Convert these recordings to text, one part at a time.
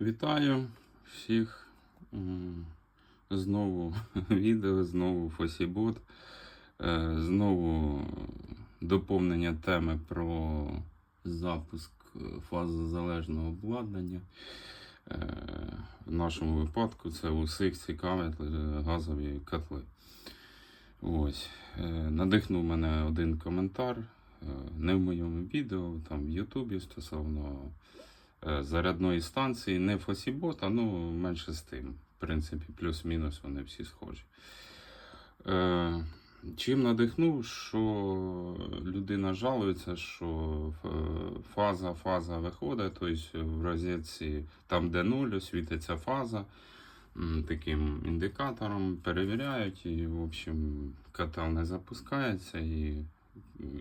Вітаю всіх. Знову відео, знову Фосібот, Е, знову доповнення теми про запуск е, фазозалежного обладнання. Е, В нашому випадку це усіх цікавить е, газові котли. Ось. Надихнув мене один коментар, не в моєму відео, там в Ютубі стосовно зарядної станції, не фосібота, ну менше з тим. В принципі, плюс-мінус вони всі схожі. Е, чим надихнув, що людина жалується, що е, фаза, фаза виходить, тобто в розетці, там, де нуль, світиться фаза. Таким індикатором перевіряють, і, в общем, котел не запускається, і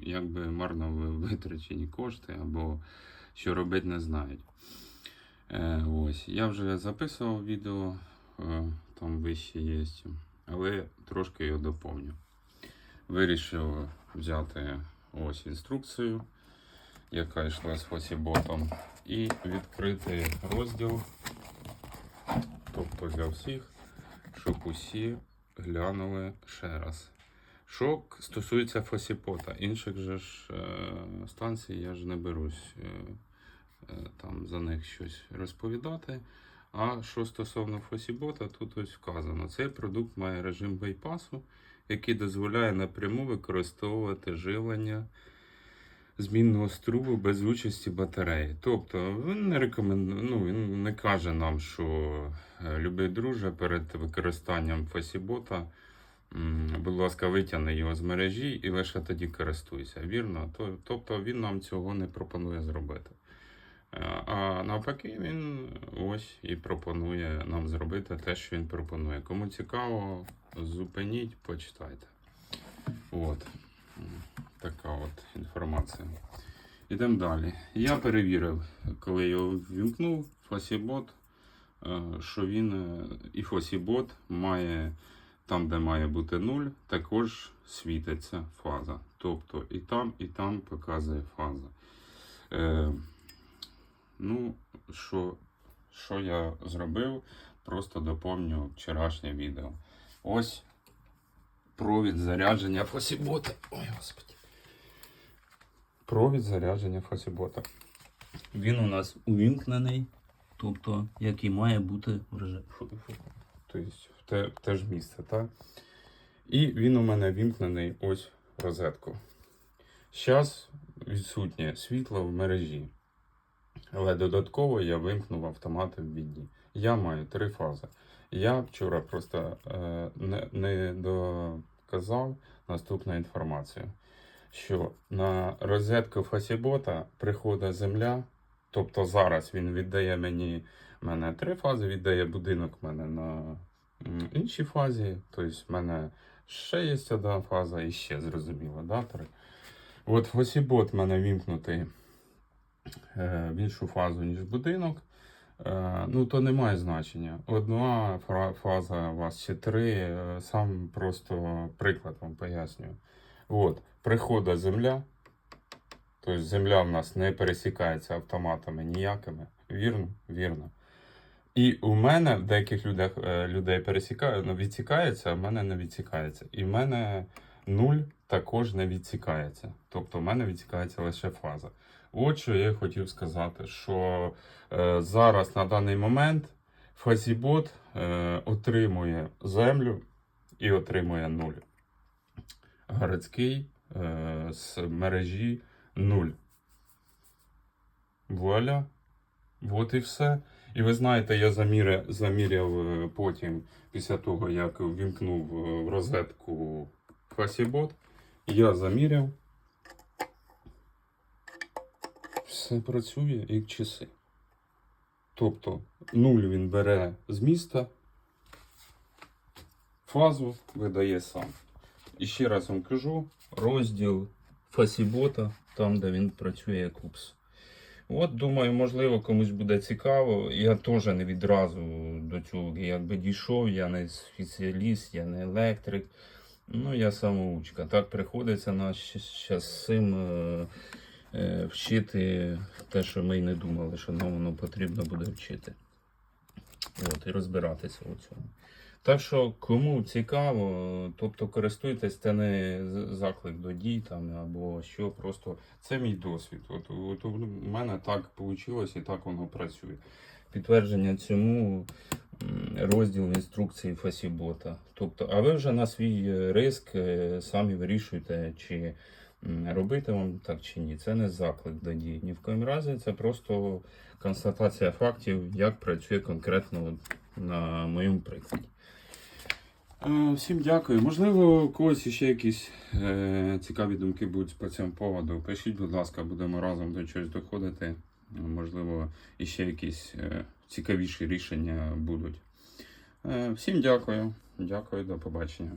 якби марно витрачені кошти, або що робити не знають. Е, ось. Я вже записував відео, е, там вище є, але трошки його доповню. Вирішив взяти ось інструкцію, яка йшла з фосіботом, і відкрити розділ, тобто для всіх, щоб усі глянули ще раз. Що стосується фосіпота, інших же ж е, станцій я ж не берусь е, е, там за них щось розповідати. А що стосовно фосібота, тут ось вказано: цей продукт має режим байпасу, який дозволяє напряму використовувати живлення змінного струбу без участі батареї. Тобто він не рекомендує, ну він не каже нам, що любий друже перед використанням фосібота. Будь ласка, витягни його з мережі і лише тоді користуйся. Вірно? Тобто він нам цього не пропонує зробити. Е, А навпаки, він ось і пропонує нам зробити те, що він пропонує. Кому цікаво, зупиніть, почитайте. От. Така от інформація. Ідемо далі. Я перевірив, коли його ввімкнув, Фосібот, е, що він е, і Фосібот має там, де має бути 0, також світиться фаза. Тобто і там, і там показує фаза. Е, Ну, що, що я зробив, просто доповню вчорашнє відео. Ось провід зарядження фосібота. Ой, господи. Провід зарядження фосібота. Він у нас увімкнений, тобто, як і має бути в режимі. Тобто те, ж місце, так? І він у мене вімкнений ось розетку. Зараз відсутнє світло в мережі. Але додатково я вимкнув автомати в відні. Я маю три фази. Я вчора просто е, не, не доказав наступну інформацію, що на розетку Фасібота приходить земля, тобто зараз він віддає мені мене три фази, віддає будинок мене на іншій фазі. Тобто в мене ще є одна фаза і ще зрозуміло, да, три. От Фасібот в мене вімкнутий е, в іншу фазу, ніж будинок. Е, Ну, то не має значення. Одна фаза у вас чи три. е, Сам просто приклад вам пояснюю. От, приходить земля. Тобто земля в нас не пересікається автоматами ніякими. Вірно? Вірно. І у мене в деяких людях, е, людей пересікає, ну, відсікається, а в мене не відсікається. І в мене нуль також не відсікається. Тобто в мене відсікається лише фаза. От що я хотів сказати, що е, зараз на даний момент Фазібот е, отримує землю і отримує нуль. Городський е, з мережі нуль. Вуаля. От і все. І ви знаєте, я заміря, заміряв е, потім, після того, як вімкнув е, в розетку Фасібот, я заміряв. Все працює як часи. Тобто нуль він бере з міста, фазу видає сам. І ще раз вам кажу, розділ Фасібота, там, де він працює як УПС. От, думаю, можливо, комусь буде цікаво. Я теж не відразу до цього якби дійшов, я не спеціаліст, я не електрик. Ну, я самоучка. Так приходиться нас з цим е, е, вчити те, що ми й не думали, що нам воно потрібно буде вчити. От, і розбиратися у цьому. Так що, кому цікаво, тобто користуйтесь, це не заклик до дій там або що, просто це мій досвід. От, от у мене так вийшло і так воно працює. Підтвердження цьому розділ інструкції Фасібота. Тобто, а ви вже на свій риск е, самі вирішуєте, чи робити вам так чи ні. Це не заклик до дій. Ні в коїм разі, це просто констатація фактів, як працює конкретно на моєму прикладі. Е, Всім дякую. Можливо, у когось ще якісь е, цікаві думки будуть по цьому поводу. Пишіть, будь ласка, будемо разом до чогось доходити. Можливо, іще якісь е, цікавіші рішення будуть. Е, всім дякую. Дякую, до побачення.